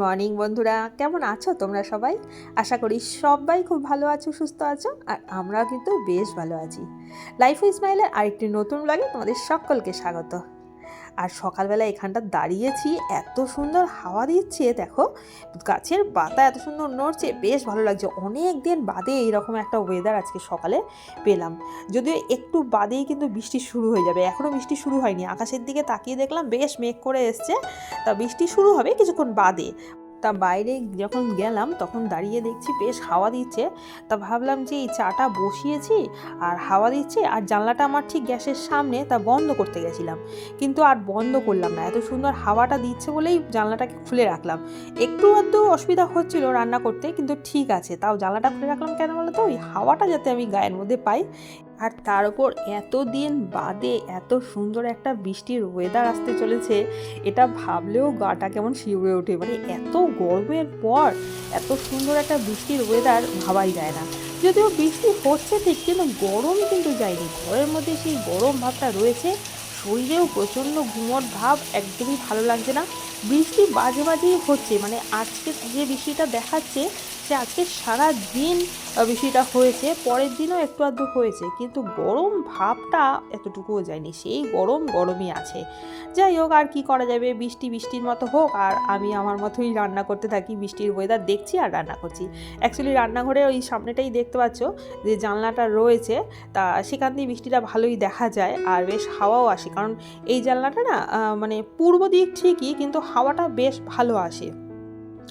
Morning বন্ধুরা, কেমন আছো তোমরা সবাই? আশা করি সবাই খুব ভালো আছো, সুস্থ আছো, আর আমরা কিন্তু বেশ ভালো আছি। লাইফ ইসমাইলের আরেকটি নতুন ব্লগে তোমাদের সকলকে স্বাগত। আর সকালবেলা এখানটা দাঁড়িয়েছি, এত সুন্দর হাওয়া দিচ্ছে, দেখো। গাছের পাতা এত সুন্দর নড়ছে, বেশ ভালো লাগছে। অনেক দিন বাদে এইরকম একটা ওয়েদার আজকে সকালে পেলাম। যদিও একটু বাদেই কিন্তু বৃষ্টি শুরু হয়ে যাবে। এখনও বৃষ্টি শুরু হয়নি। আকাশের দিকে তাকিয়ে দেখলাম, বেশ মেঘ করে এসছে। তা বৃষ্টি শুরু হবে কিছুক্ষণ বাদে। তা বাইরে যখন গেলাম, তখন দাঁড়িয়ে দেখছি বেশ হাওয়া দিচ্ছে। তা ভাবলাম যে, এই চাটা বসিয়েছি আর হাওয়া দিচ্ছে আর জানলাটা আমার ঠিক গ্যাসের সামনে, তা বন্ধ করতে গেছিলাম। কিন্তু আর বন্ধ করলাম না। এত সুন্দর হাওয়াটা দিচ্ছে বলেই জানলাটাকে খুলে রাখলাম। একটু আধটু অসুবিধা হচ্ছিল রান্না করতে, কিন্তু ঠিক আছে। তাও জানলাটা খুলে রাখলাম কেন বলো তো ওই হাওয়াটা যাতে আমি গায়ের মধ্যে পাই। আর তার উপর এতদিন বাদে এত সুন্দর একটা বৃষ্টির ওয়েদার আসতে চলেছে, এটা ভাবলেও গাটা কেমন শিউরে ওঠে। মানে এত গরমের পর এত সুন্দর একটা বৃষ্টির ওয়েদার ভাবাই যায় না। যদিও বৃষ্টি হচ্ছে ঠিক, কিন্তু গরম কিন্তু যায়নি। ঘরের মধ্যে সেই গরম ভাবটা রয়েছে। শরীরেও প্রচণ্ড ঘুমট ভাব, একদমই ভালো লাগছে না। বৃষ্টি বাজে বাজেই হচ্ছে মানে আজকে যে বৃষ্টিটা দেখাচ্ছে সে আজকে সারা দিন বৃষ্টিটা হয়েছে। পরের দিনও একটু আধটু হয়েছে। কিন্তু গরম ভাবটা এতটুকুও যায়নি। সেই গরম গরমই আছে। যাই হোক, আর কি করা যাবে? বৃষ্টি বৃষ্টির মতো হোক। আর আমি আমার মতোই রান্না করতে থাকি। বৃষ্টির ওয়েদার দেখছি আর রান্না করছি। অ্যাকচুয়ালি রান্নাঘরে ওই সামনেটাই দেখতে পাচ্ছ যে জানলাটা রয়েছে। তা সেখান দিয়ে বৃষ্টিটা ভালোই দেখা যায়। আর বেশ হাওয়াও আসে। কারণ এই জানলাটা না মানে পূর্ব দিক ঠিকই, কিন্তু হাওয়াটা বেশ ভালো আসে।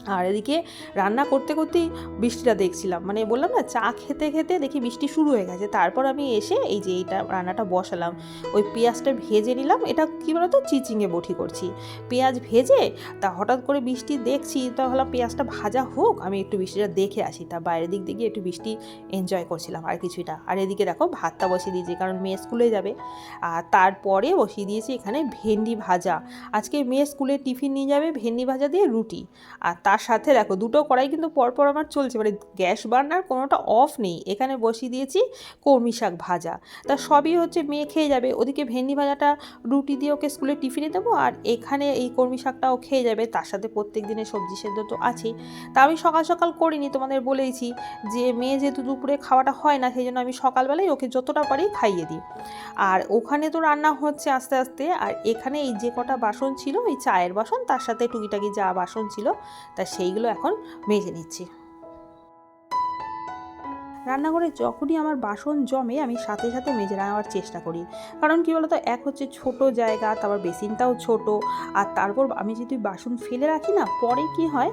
আর এদিকে রান্না করতে করতেই বৃষ্টিটা দেখছিলাম। মানে বললাম না, চা খেতে খেতে দেখি বৃষ্টি শুরু হয়ে গেছে। তারপর আমি এসে এই যে এইটা রান্নাটা বসালাম। ওই পেঁয়াজটা ভেজে নিলাম। এটা কী বলতো? চিচিংয়ে বটি করছি। পেঁয়াজ ভেজে তা হঠাৎ করে বৃষ্টি দেখছি, তা ভাবলাম পেঁয়াজটা ভাজা হোক, আমি একটু বৃষ্টিটা দেখে আসি। তা বাইরের দিক দিয়ে একটু বৃষ্টি এনজয় করছিলাম আর কিছুটা। আর এদিকে দেখো, ভাতটা বসিয়ে দিয়েছি, কারণ মেয়ে স্কুলে যাবে। আর তারপরে বসিয়ে দিয়েছি এখানে ভেন্ডি ভাজা। আজকে মেয়ে স্কুলে টিফিন নিয়ে যাবে ভেন্ডি ভাজা দিয়ে রুটি। আর তার সাথে দেখো দুটো কড়াই কিন্তু পরপর আমার চলছে মানে গ্যাস বার্নার কোনোটা অফ নেই। এখানে বসিয়ে দিয়েছি কলমি শাক ভাজা। তা সবই হচ্ছে মেয়ে খেয়ে যাবে। ওদিকে ভেন্ডি ভাজাটা রুটি দিয়ে ওকে স্কুলে টিফিনে দেবো আর এখানে এই কলমি শাকটাও খেয়ে যাবে। তার সাথে প্রত্যেক দিনের সবজি সেদ্ধ তো আছেই। তা আমি সকাল সকাল করিনি, তোমাদের বলেইছি যে মেয়ে যেহেতু দুপুরে খাওয়াটা হয় না, সেই জন্য আমি সকালবেলায় ওকে যতটা পারি খাইয়ে দিই। আর ওখানে তো রান্না হচ্ছে আস্তে আস্তে। আর এখানে এই যে কটা বাসন ছিল ওই চায়ের বাসন, তার সাথে টুকিটাকি যা বাসন ছিল তা সেইগুলো এখন মেজে নিচ্ছি। রান্নাঘরে যখনই আমার বাসন জমে, আমি সাথে সাথে মেজে নেওয়ার চেষ্টা করি। কারণ কী বলতো, এক হচ্ছে ছোট জায়গা, তারপর বেসিনটাও ছোট। আর তারপর আমি যদি বাসন ফেলে রাখি না, পরে কি হয়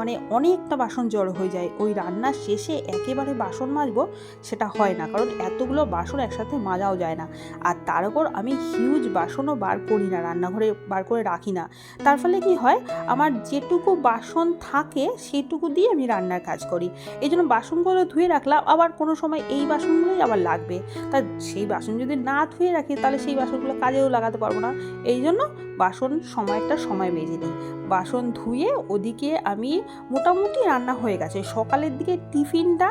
মানে অনেকটা বাসন জড়ো হয়ে যায়। ওই রান্নার শেষে একেবারে বাসন মাজবো, সেটা হয় না। কারণ এতগুলো বাসন একসাথে মাজাও যায় না। আর তার উপর আমি হিউজ বাসনও বার করি না, রান্নাঘরে বার করে রাখি না। তার ফলে কি হয়, আমার যেটুকু বাসন থাকে, সেটুকু দিয়ে আমি রান্নার কাজ করি। এই জন্য বাসনগুলো ধুয়ে রাখলাম আবার কোনো সময় এই বাসনগুলোই আবার লাগবে। তা সেই বাসন যদি না ধুয়ে রাখি, তাহলে সেই বাসনগুলো কাজেও লাগাতে পারব না। এই জন্য বাসন সময়টা সময় বেজে নিই। বাসন ধুয়ে ওদিকে আমি মোটামুটি রান্না হয়ে গেছে। সকালের দিকে টিফিনটা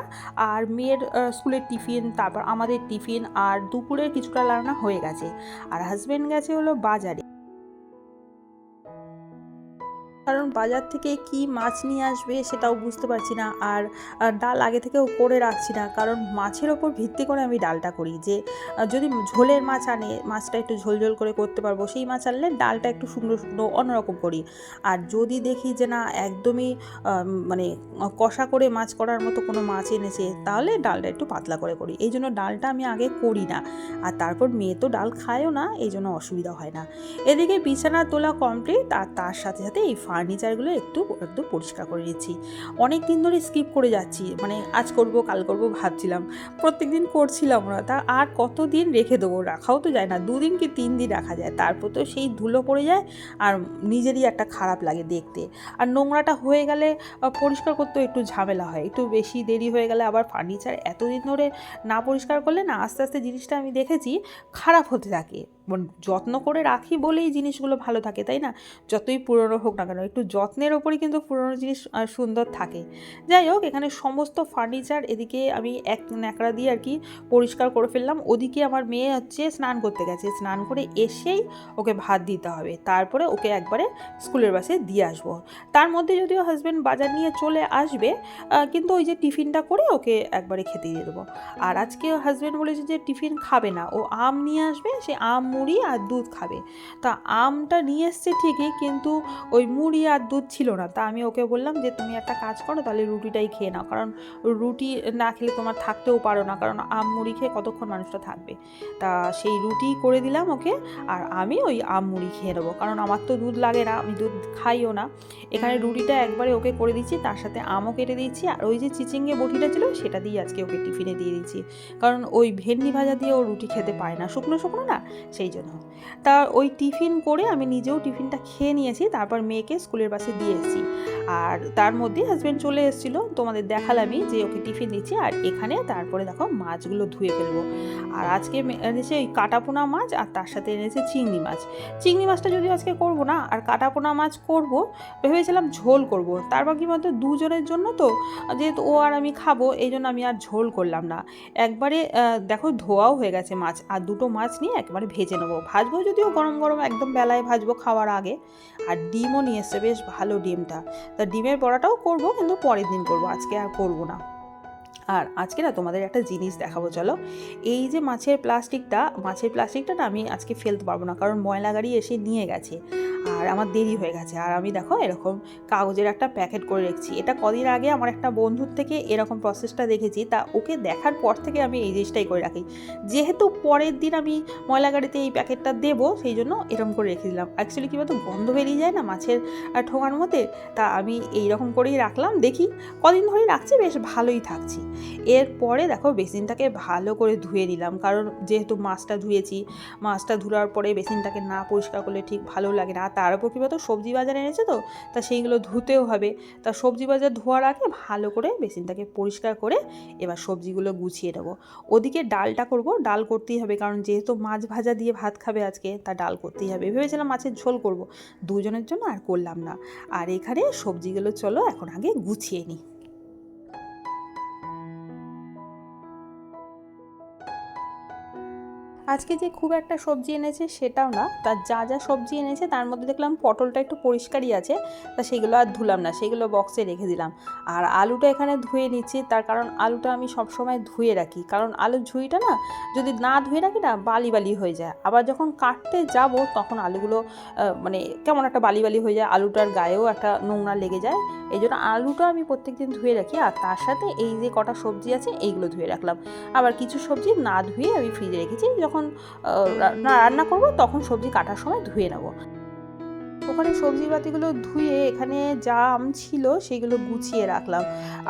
আর মেয়ের স্কুলের টিফিন, তারপর আমাদের টিফিন আর দুপুরের কিছুটা রান্না হয়ে গেছে। আর হাজব্যান্ড গেছে হলো বাজারে। কারণ বাজার থেকে কি মাছ নিয়ে আসবে সেটাও বুঝতে পারছি না আর ডাল আগে থেকেও করে রাখছি না। কারণ মাছের ওপর ভিত্তি করে আমি ডালটা করি যে যদি ঝোলের মাছ আনে, মাছটা একটু ঝোল ঝোল করে করতে পারব, সেই মাছ আনলে ডালটা একটু শুকনো শুকনো অন্যরকম করি। আর যদি দেখি যে না একদমই মানে কষা করে মাছ করার মতো কোনো মাছ এনেছে, তাহলে ডালটা একটু পাতলা করে করি। এই জন্য ডালটা আমি আগে করি না। আর তারপর মেয়ে তো ডাল খায়ও না, এই জন্য অসুবিধা হয় না। এদিকে বিছানা তোলা কমপ্লিট আর তার সাথে সাথে এই ফার্নিচারগুলো একটু একটু পরিষ্কার করে নিচ্ছি। অনেক দিন ধরে স্কিপ করে যাচ্ছি মানে আজ করব, কাল করব ভাবছিলাম। প্রত্যেক দিন করছিলাম না, তা আর কত দিন রেখে দেবো রাখাও তো যায় না, দুদিন কি তিন দিন রাখা যায়? তারপর তো সেই ধুলো পড়ে যায় আর নিজেরই একটা খারাপ লাগে দেখতে। আর নোংরাটা হয়ে গেলে পরিষ্কার করতেও একটু ঝামেলা হয়, একটু বেশি দেরি হয়ে গেলে আবার ফার্নিচার এতদিন ধরে না পরিষ্কার করলে না, আস্তে আস্তে জিনিসটা আমি দেখেছি খারাপ হতে থাকে। মানে যত্ন করে রাখি বলেই জিনিসগুলো ভালো থাকে, তাই না? যতই পুরনো হোক না কেন একটু যত্নের ওপরই কিন্তু পুরনো জিনিস সুন্দর থাকে। যাই হোক, এখানে সমস্ত ফার্নিচার এদিকে আমি এক ন্যাকড়া দিয়ে আর কি পরিষ্কার করে ফেললাম। ওদিকে আমার মেয়ে হচ্ছে স্নান করতে গেছে। স্নান করে এসেই ওকে ভাত দিতে হবে। তারপরে ওকে একবারে স্কুলের বাসে দিয়ে আসব। তার মধ্যে যদিও হাজব্যান্ড বাজার নিয়ে চলে আসবে কিন্তু ওই যে টিফিনটা করে ওকে একবারে খেতে দিয়ে দেবো। আর আজকে হাজব্যান্ড বলেছে যে টিফিন খাবে না। ও আম নিয়ে আসবে, সে আম, মুড়ি আর দুধ খাবে। তা আমটা নিয়ে এসছে ঠিকই, কিন্তু ওই মুড়ি আর দুধ ছিল না। তা আমি ওকে বললাম যে, তুমি একটা কাজ করো, তাহলে রুটিটাই খেয়ে নাও। কারণ রুটি না খেলে তোমার থাকতেও পারো না। কারণ আম মুড়ি খেয়ে কতক্ষণ মানুষটা থাকবে? তা সেই রুটি করে দিলাম ওকে। আর আমি ওই আম মুড়ি খেয়ে নেব। কারণ আমার তো দুধ লাগে না, আমি দুধ খাইও না। এখানে রুটিটা একবারে ওকে করে দিচ্ছি, তার সাথে আমও কেটে দিচ্ছি। আর ওই যে চিচিঙ্গে বটিটা ছিল, সেটা দিয়ে আজকে ওকে টিফিনে দিয়ে দিচ্ছি। কারণ ওই ভেন্ডি ভাজা দিয়ে ও রুটি খেতে পায় না। শুকনো শুকনো না, সেই জন্য। তা ওই টিফিন করে আমি নিজেও টিফিনটা খেয়ে নিয়েছি। তারপর মেয়েকে স্কুলের বাসে দিয়ে এসেছি আর তার মধ্যে হাজব্যান্ড চলে এসেছিল, তোমাদের দেখালামই যে ওকে টিফিন দিচ্ছি আর এখানে তারপরে দেখো মাছগুলো ধুয়ে ফেলব। আর আজকে এনেছে ওই কাটাপোনা মাছ আর তার সাথে এনেছে চিংড়ি মাছ। চিংড়ি মাছটা যদি আজকে করব না, আর কাটাপোনা মাছ করব, ভেবেছিলাম ঝোল করব। তারপর কি বলতো দুজনের জন্য তো, যেহেতু ও আর আমি খাব, এই জন্য আমি আর ঝোল করলাম না। একবারে দেখো ধোয়াও হয়ে গেছে মাছ, আর দুটো মাছ নিয়ে একবারে ভেজে নেব। ভাজবো যদিও গরম গরম একদম বেলায় ভাজবো খাওয়ার আগে। আর ডিমও নিয়ে এসছে। বেশ ভালো ডিমটা। তা ডিমের বড়াটাও করব, কিন্তু পরের দিন করব, আজকে আর করব না। আর আজকে না তোমাদের একটা জিনিস দেখাবো, চলো। এই যে মাছের প্লাস্টিকটা মাছের প্লাস্টিকটা না আমি আজকে ফেলতে পারব না, কারণ ময়লা গাড়ি এসে নিয়ে গেছে আর আমার দেরি হয়ে গেছে। আর আমি দেখো এরকম কাগজের একটা প্যাকেট করে রেখেছি। এটা কদিন আগে আমার একটা বন্ধুর থেকে এরকম প্রসেসটা দেখেছি, তা ওকে দেখার পর থেকে আমি এই জিনিসটাই করে রাখি। যেহেতু পরের দিন আমি ময়লা গাড়িতে এই প্যাকেটটা দেবো, সেই জন্য এরকম করে রেখে দিলাম। অ্যাকচুয়ালি কী বলতো, গন্ধ বেরিয়ে যায় না মাছের ঠোঙার মধ্যে? তা আমি এই রকম করেই রাখলাম, দেখি কদিন ধরেই রাখছি, বেশ ভালোই থাকছি। এরপরে দেখো বেসিনটাকে ভালো করে ধুয়ে নিলাম। কারণ যেহেতু মাছটা ধুয়েছি, মাছটা ধুলার পরে বেসিনটাকে না পরিষ্কার করলে ঠিক ভালো লাগে না। আর তার উপর কী বলতো, সবজি বাজার এনেছে তো? তা সেইগুলো ধুতেও হবে। তা সবজি বাজার ধোয়ার আগে ভালো করে বেসিনটাকে পরিষ্কার করে এবার সবজিগুলো গুছিয়ে নেব। ওদিকে ডালটা করব, ডাল করতেই হবে। কারণ যেহেতু মাছ ভাজা দিয়ে ভাত খাবে আজকে, তা ডাল করতেই হবে। ভেবেছিলাম মাছের ঝোল করব। দুজনের জন্য আর করলাম না। আর এখানে সবজিগুলো চলো এখন আগে গুছিয়ে নিই। আজকে যে খুব একটা সবজি এনেছে সেটাও না। তার যা যা সবজি এনেছে তার মধ্যে দেখলাম পটলটা একটু পরিষ্কারই আছে। তা সেগুলো আর ধুলাম না, সেগুলো বক্সে রেখে দিলাম। আর আলুটা এখানে ধুয়ে নিচ্ছি, তার কারণ আলুটা আমি সবসময় ধুয়ে রাখি। কারণ আলুর ঝুঁইটা না, যদি না ধুয়ে রাখি না বালি বালি হয়ে যায়। আবার যখন কাটতে যাব, তখন আলুগুলো মানে কেমন একটা বালি বালি হয়ে যায়, আলুটার গায়েও একটা নোংরা লেগে যায়। এই জন্য আলুটা আমি প্রত্যেকদিন ধুয়ে রাখি। আর তার সাথে এই যে কটা সবজি আছে, এইগুলো ধুয়ে রাখলাম। আবার কিছু সবজি না ধুয়ে আমি ফ্রিজে রেখেছি, যখন আহ, রা- না রান্না করব তখন সবজি কাটার সময় ধুয়ে নেব। ওখানে সবজি পাতিগুলো ধুয়ে এখানে যা আম ছিল সেগুলো গুছিয়ে রাখলাম।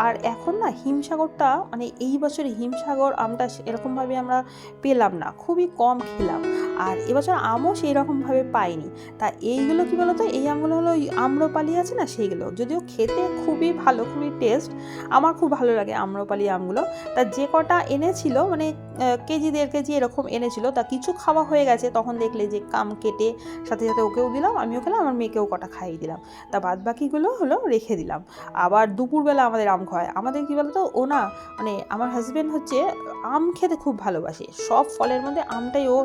আর এখন না হিমসাগরটা মানে এই বছর হিমসাগর আমটা এরকমভাবে আমরা পেলাম না, খুবই কম খেলাম। আর এবছর আমও সেই রকমভাবে পাইনি। তা এইগুলো কি বলতো? এই আমগুলো হলো আম্রপালি আছে না সেইগুলো। যদিও খেতে খুবই ভালো, খুবই টেস্ট আমার খুব ভালো লাগে আম্রপালি আমগুলো। তা যে কটা এনেছিল মানে কেজি দেড় কেজি এরকম এনেছিল, তা কিছু খাওয়া হয়ে গেছে, তখন দেখলে যে কাম কেটে সাথে সাথে ওকেও দিলাম, আমিও খেলাম। আমার মেয়েকেও কটা খাইয়ে দিলাম। তা বাদ বাকিগুলো হলো রেখে দিলাম। আবার দুপুরবেলা আমাদের আম খাওয়ায় আমাদের কী বলতো? ও না মানে আমার হাজব্যান্ড হচ্ছে আম খেতে খুব ভালোবাসে। সব ফলের মধ্যে আমটাই ও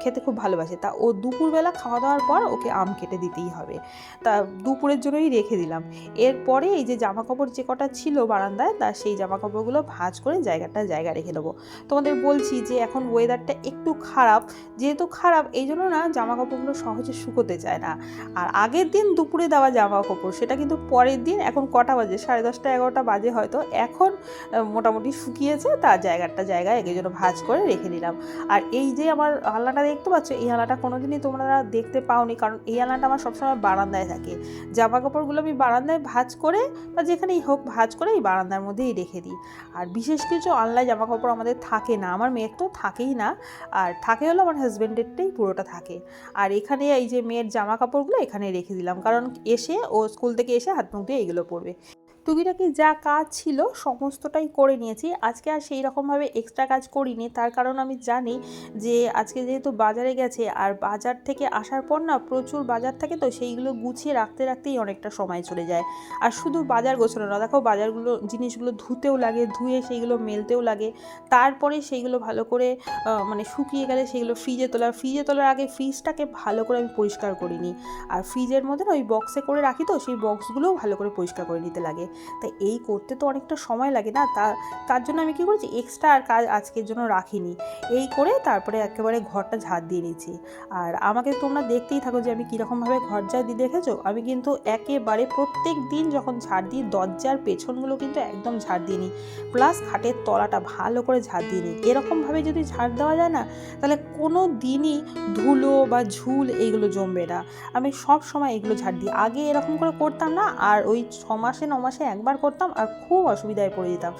খেতে খুব ভালোবাসে। তা ও দুপুরবেলা খাওয়া দাওয়ার পর ওকে আম কেটে দিতেই হবে। তা দুপুরের জন্যই রেখে দিলাম। এরপরে এই যে জামা কাপড় যে কটা ছিল বারান্দায়, তা সেই জামা কাপড়গুলো ভাঁজ করে জায়গাটা জায়গা রেখে দেবো। তোমাদের বলছি যে এখন ওয়েদারটা একটু খারাপ। যেহেতু খারাপ এই জন্য না জামা কাপড়গুলো সহজে শুকোতে চায় না। আর আগের দিন দুপুরে দেওয়া জামা কাপড়, সেটা কিন্তু পরের দিন, এখন কটা বাজে? সাড়ে দশটা, এগারোটা বাজে হয়তো। এখন মোটামুটি শুকিয়েছে তার জায়গাটা জায়গায় এই জন্য ভাজ করে রেখে দিলাম। আর এই যে আমার আলনাটা দেখতে পাচ্ছ, এই আলনাটা কোনোদিনই তোমরা দেখতে পাওনি, কারণ এই আলনাটা আমার সবসময় বারান্দায় থাকে। জামা কাপড়গুলো আমি বারান্দায় ভাজ করে, বা যেখানেই হোক ভাঁজ করে এই বারান্দার মধ্যেই রেখে দিই। আর বিশেষ কিছু অনলাইন জামা কাপড় আমাদের থাকে না, আমার মেয়ের তো থাকেই না। আর থাকে হলো আমার হাজব্যান্ডেরটাই পুরোটা থাকে। আর এখানে এই যে মেয়ের জামা কাপড়গুলো এখানে রেখে দিলাম। কারণ এসে ও স্কুল থেকে এসে হাত মুখ দিয়ে এগুলো পরবে টুকিটাকি যা কাজ ছিল সমস্তটাই করে নিয়েছি। আজকে আর সেই রকমভাবে এক্সট্রা কাজ করিনি। তার কারণ আমি জানি যে, আজকে যেহেতু বাজারে গেছে, আর বাজার থেকে আসার পর না প্রচুর বাজার থাকে তো সেইগুলো গুছিয়ে রাখতে রাখতেই অনেকটা সময় চলে যায়। আর শুধু বাজার গোছানো না, দেখো বাজারগুলো, জিনিসগুলো ধুতেও লাগে, ধুয়ে সেইগুলো মেলতেও লাগে। তারপরে সেইগুলো ভালো করে মানে শুকিয়ে গেলে সেগুলো ফ্রিজে তোলা। ফ্রিজে তোলার আগে ফ্রিজটাকে ভালো করে আমি পরিষ্কার করিনি। আর ফ্রিজের মধ্যে ওই বক্সে করে রাখি তো, সেই বক্সগুলোও ভালো করে পরিষ্কার করে নিতে লাগে। তাই এই করতে তো অনেকটা সময় লাগে না, তা, তার জন্য আমি কী করেছি এক্সট্রা আর কাজ আজকের জন্য রাখিনি। এই করে তারপরে একেবারে ঘরটা ঝাড় দিয়ে নিয়েছি। আর আমাকে তোমরা দেখতেই থাকো যে আমি কীরকমভাবে ঘর ঝাড় দিয়ে দেখেছ, আমি কিন্তু একেবারে প্রত্যেক দিন যখন ঝাড় দিই, দরজার পেছনগুলো কিন্তু একদম ঝাড় দিয়ে নিই। প্লাস খাটের তলাটা ভালো করে ঝাড় দিয়ে নিই। এরকমভাবে যদি ঝাড় দেওয়া যায় না, তাহলে কোনো দিনই ধুলো বা ঝুল এইগুলো জমবে না। আমি সব সময় এগুলো ঝাড় দিই। আগে এরকম করে করতাম না, আর ওই ছ মাসে, ন মাসে একবার করতাম আর খুব অসুবিধায় পড়ে যেতাম।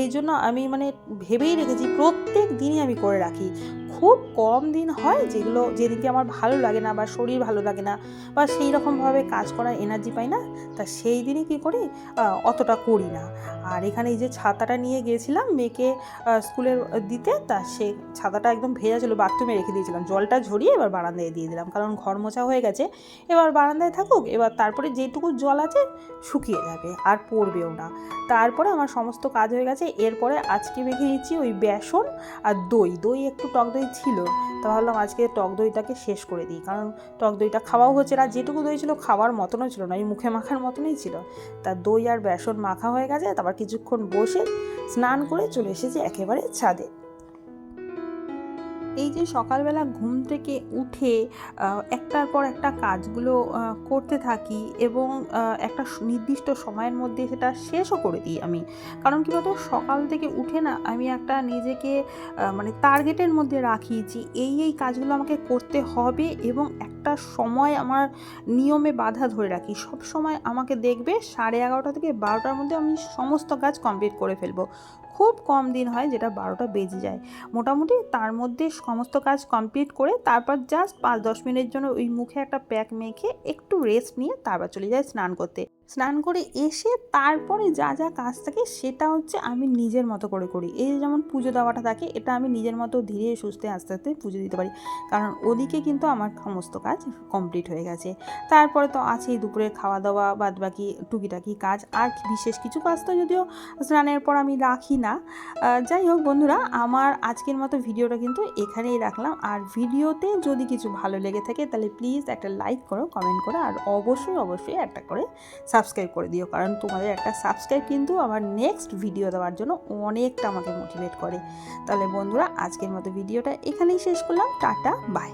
এই জন্য আমি মানে ভেবেই রেখেছি প্রত্যেক দিনই আমি করে রাখি। খুব কম দিন হয় যেগুলো যেদিনকে আমার ভালো লাগে না বা শরীর ভালো লাগে না বা সেই রকমভাবে কাজ করার এনার্জি পাই না তা সেই দিনই কী করি অতটা করি না। আর এখানে এই যে ছাতাটা নিয়ে গিয়েছিলাম মেয়েকে আহ, স্কুলে দিতে তা সে ছাতাটা একদম ভেজা ছিল বাথরুমে রেখে দিয়েছিলাম। জলটা ঝরিয়ে এবার বারান্দায় দিয়ে দিলাম কারণ ঘর মোছা হয়ে গেছে। এবার বারান্দায় থাকুক এবার তারপরে যেটুকু জল আছে শুকিয়ে যাবে আর পড়বেও না। তারপরে আমার সমস্ত কাজ হয়ে গেছে এরপরে আজকে মেখে দিচ্ছি ওই বেসন আর দই। দই একটু টক দই ছিল, তা ভাবলাম আজকে টক দইটাকে শেষ করে দিই। কারণ টক দইটা খাওয়াও হচ্ছে না যেটুকু দই ছিল খাওয়ার মতনও ছিল না, ওই মুখে মাখার মতনই ছিল। তা দই আর বেসন মাখা হয়ে গেছে, তারপর কিছুক্ষণ বসে স্নান করে চলে এসেছি একেবারে ছাদে। এই যে সকালবেলা ঘুম থেকে উঠে একটার পর একটা কাজগুলো করতে থাকি এবং একটা নির্দিষ্ট সময়ের মধ্যে সেটা শেষও করে দিই আমি। কারণ কী বলতো? সকাল থেকে উঠে না আমি একটা নিজেকে মানে টার্গেটের মধ্যে রাখি যে এই এই কাজগুলো আমাকে করতে হবে এবং একটা সময় আমার নিয়মে বাধা ধরে রাখি। সব সময় আমাকে দেখবে সাড়ে এগারোটা থেকে বারোটার মধ্যে আমি সমস্ত কাজ কমপ্লিট করে ফেলব। খুব কম দিন হয় যেটা বারোটা বেজে যায়। মোটামুটি তার মধ্যে সমস্ত কাজ কমপ্লিট করে তারপর জাস্ট পাঁচ দশ মিনিটের জন্য ওই মুখে একটা প্যাক মেখে একটু রেস্ট নিয়ে তারপর চলে যায় স্নান করতে। স্নান করে এসে তারপরে যা যা কাজ থাকে সেটা হচ্ছে আমি নিজের মতো করে করি। এই যেমন পুজো দেওয়াটা থাকে, এটা আমি নিজের মতো ধীরে সুস্থে আস্তে আস্তে পুজো দিতে পারি। কারণ ওদিকে কিন্তু আমার সমস্ত কাজ কমপ্লিট হয়ে গেছে। তারপরে তো আছেই দুপুরের খাওয়া দাওয়া বাদ বাকি টুকিটাকি কাজ। আর বিশেষ কিছু কাজ তো যদিও স্নানের পর আমি রাখি না। যাই হোক বন্ধুরা, আমার আজকের মতো ভিডিওটা কিন্তু এখানেই রাখলাম। আর ভিডিওতে যদি কিছু ভালো লেগে থাকে, তাহলে প্লিজ একটা লাইক করো কমেন্ট করো। আর অবশ্যই অবশ্যই একটা করে সাবস্ক্রাইব করে দিও, কারণ তোমাদের একটা সাবস্ক্রাইব কিন্তু আমার নেক্সট ভিডিও দেওয়ার জন্য অনেকটা আমাকে মোটিভেট করে। তাহলে বন্ধুরা, আজকের মতো ভিডিওটা এখানেই শেষ করলাম। Tata bye